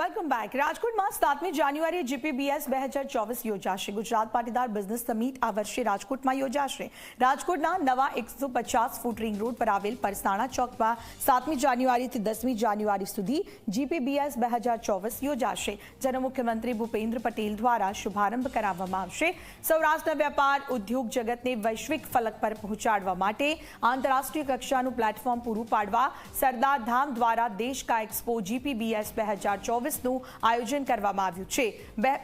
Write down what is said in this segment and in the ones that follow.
Welcome back રાજકોટમાં સાતમી જાન્યુઆરીએ જીપીબીએસ બે હજાર ચોવીસ યોજાશે ગુજરાત પાટીદાર બિઝનેસ સમિટ આ વર્ષે રાજકોટમાં યોજાશે રાજકોટના નવા એકસો પચાસ ફૂટ રિંગ રોડ પર આવેલ પરસાણા ચોકમાં સાતમી જાન્યુઆરીથી દસમી જાન્યુઆરી સુધી જીપીબીએસ બે હજાર ચોવીસ યોજાશે જેનો મુખ્યમંત્રી ભૂપેન્દ્ર પટેલ દ્વારા શુભારંભ કરાવવામાં આવશે સૌરાષ્ટ્રના વેપાર ઉદ્યોગ જગતને વૈશ્વિક ફલક પર પહોંચાડવા માટે આંતરરાષ્ટ્રીય કક્ષાનું પ્લેટફોર્મ પૂરું પાડવા સરદાર ધામ દ્વારા દેશ કા એક્સપો જીપીબીએસ બે હજાર ચોવીસનું આયોજન કરવામાં આવ્યું છે.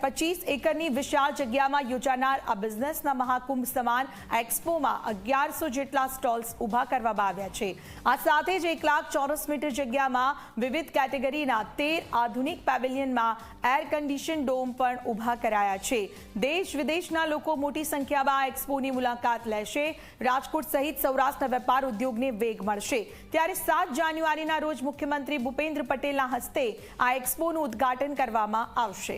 પચીસ એકરની વિશાળ જગ્યામાં યોજાનાર આ બિઝનેસના મહાકુંભ સમાન એક્સપોમાં અગિયારસો જેટલા સ્ટોલ્સ ઊભા કરવામાં આવ્યા છે. આ સાથે જ એક લાખ ચોરસ મીટર જગ્યામાં વિવિધ કેટેગરીના તેર આધુનિક પેવેલિયનમાં એર કન્ડિશન ડોમ પણ ઊભા કરાયા છે. દેશ વિદેશના લોકો મોટી સંખ્યામાં એક્સપોની મુલાકાત લેશે. રાજકોટ સહિત સૌરાષ્ટ્રના વેપાર ઉદ્યોગને વેગ મળશે. ત્યારે સાત જાન્યુઆરીના રોજ મુખ્યમંત્રી ભૂપેન્દ્ર પટેલના હસ્તે આ એક્સપોનું ઉદ્ઘાટન કરવામાં આવશે.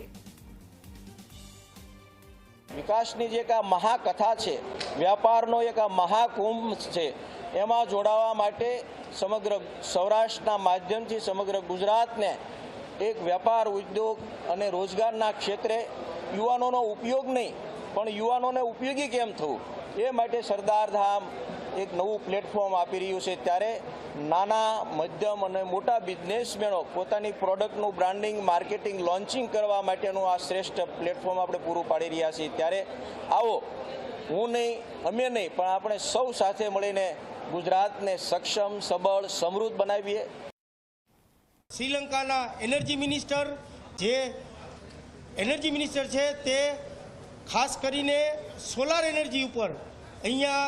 વિકાસની જે એક આ મહાકથા છે, વ્યાપારનો એક આ મહાકુંભ છે, એમાં જોડાવા માટે સમગ્ર સૌરાષ્ટ્રના માધ્યમથી સમગ્ર ગુજરાતને એક વેપાર ઉદ્યોગ અને રોજગારના ક્ષેત્રે યુવાનોનો ઉપયોગ નહીં, પણ યુવાનોને ઉપયોગી કેમ થવું? એ માટે સરદાર ધામ એક નવું પ્લેટફોર્મ આપી રહ્યું છે ત્યારે નાના, મધ્યમ અને મોટા બિઝનેસમેનો પોતાની પ્રોડક્ટનું બ્રાન્ડિંગ માર્કેટિંગ લોન્ચિંગ કરવા માટેનું આ શ્રેષ્ઠ પ્લેટફોર્મ આપણે પૂરું પાડી રહ્યા છીએ. ત્યારે આવો, હું નહીં, અમે નહીં, પણ આપણે સૌ સાથે મળીને ગુજરાતને સક્ષમ, સબળ, સમૃદ્ધ બનાવીએ. શ્રીલંકાના એનર્જી મિનિસ્ટર જે એનર્જી મિનિસ્ટર છે તે ખાસ કરીને સોલાર એનર્જી ઉપર અહીંયા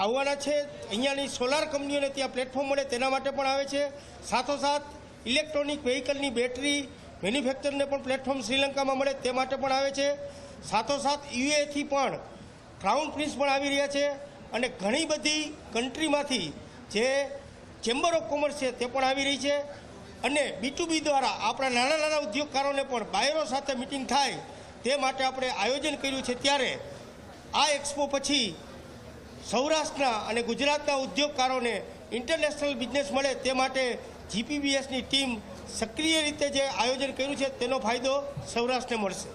આવવાના છે. અહીંયાની સોલાર કંપનીઓને ત્યાં પ્લેટફોર્મ મળે તેના માટે પણ આવે છે. સાથોસાથ ઇલેક્ટ્રોનિક વ્હીકલની બેટરી મેન્યુફેક્ચરને પણ પ્લેટફોર્મ શ્રીલંકામાં મળે તે માટે પણ આવે છે. સાથોસાથ યુએથી પણ ક્રાઉન પ્રિન્સ પણ આવી રહ્યા છે અને ઘણી બધી કન્ટ્રીમાંથી જે ચેમ્બર ઓફ કોમર્સ છે તે પણ આવી રહી છે. અને બી ટુ દ્વારા આપણા નાના નાના ઉદ્યોગકારોને પણ બાયરો સાથે મિટિંગ થાય તે માટે આપણે આયોજન કર્યું છે ત્યારે આ એક્સપો પછી સૌરાષ્ટ્રના અને ગુજરાતના ઉદ્યોગકારોને ઇન્ટરનેશનલ બિઝનેસ મળે તે માટે જીપીબીએસની ટીમ સક્રિય રીતે જે આયોજન કર્યું છે તેનો ફાયદો સૌરાષ્ટ્રને મળશે.